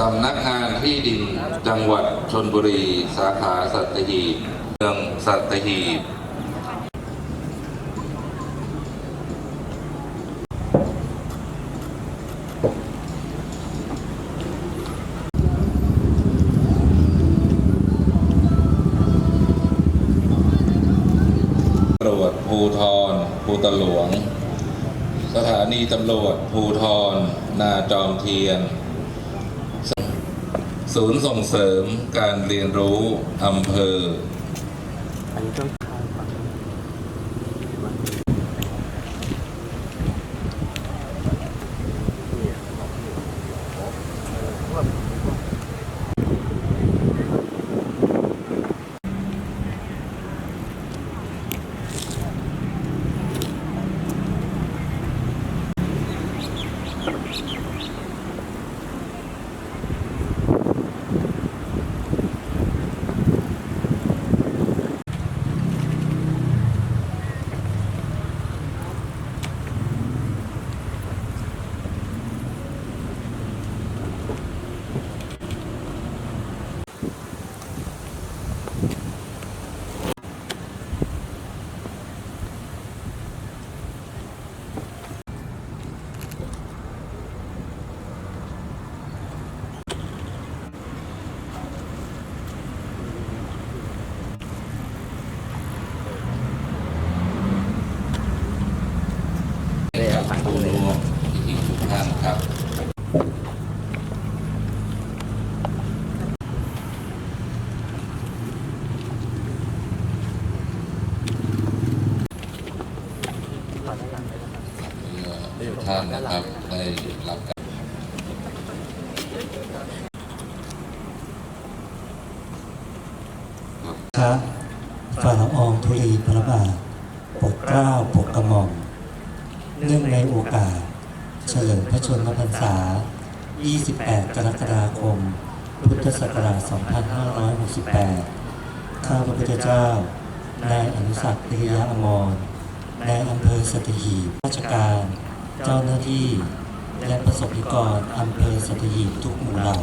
สำนักงานที่ดินจังหวัดชนบุรี สาขาสัตหีบเมืองสัตหีบตำรวจภูทรภูตะหลวง สถานีตำรวจภูทร นาจอมเทียน ศูนย์ส่งเสริมการเรียนรู้อำเภอ อันนี้ต้องคายฝั่ง เลยครับสั่งดูเลยที่ทุกท่านครับ ขอด้านหลังเลยนะครับ เพื่อ ทุกท่านนะครับได้รับการครับฝ่าละอองธุลีพระบาทปกเกล้าปกกระหม่อมเนื่องในโอกาส เฉลิมพระชนมพรรษา 28 กรกฎาคม พุทธศักราช 2568 ข้าพระพุทธเจ้า นายอนุสักดิ์ปิยะอมรนายอำเภอสัตหีราชการ เจ้าหน้าที่ และประสบนิกรอำเภอสัตหีบทุกหมู่เหล่า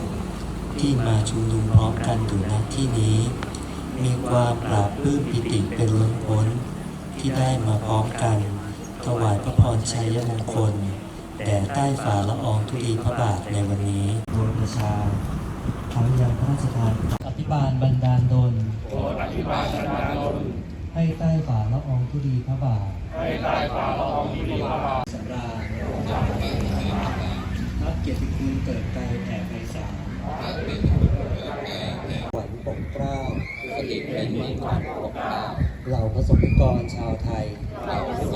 ที่มาชุมนุมพร้อมกันอยู่ณที่นี้ มีความปราบปลื้มปิติเป็นล้นพ้นที่ได้มาพร้อมกัน ถวายพระพรชัยมงคลแด่ใต้ฝ่าละอองธุลีพระบาทในวันนี้โดยประชาทั้งยังพระราชทานอภิบาลบรรดาลดลให้ใต้ฝ่าละอองธุลีพระบาท ให้ใต้ฝ่าละอองธุลีพระบาท ปกเกล้าสถิตเป็นมิ่งขวัญปกเกล้าเหล่าประสบนิกรชาวไทย เหล่าประส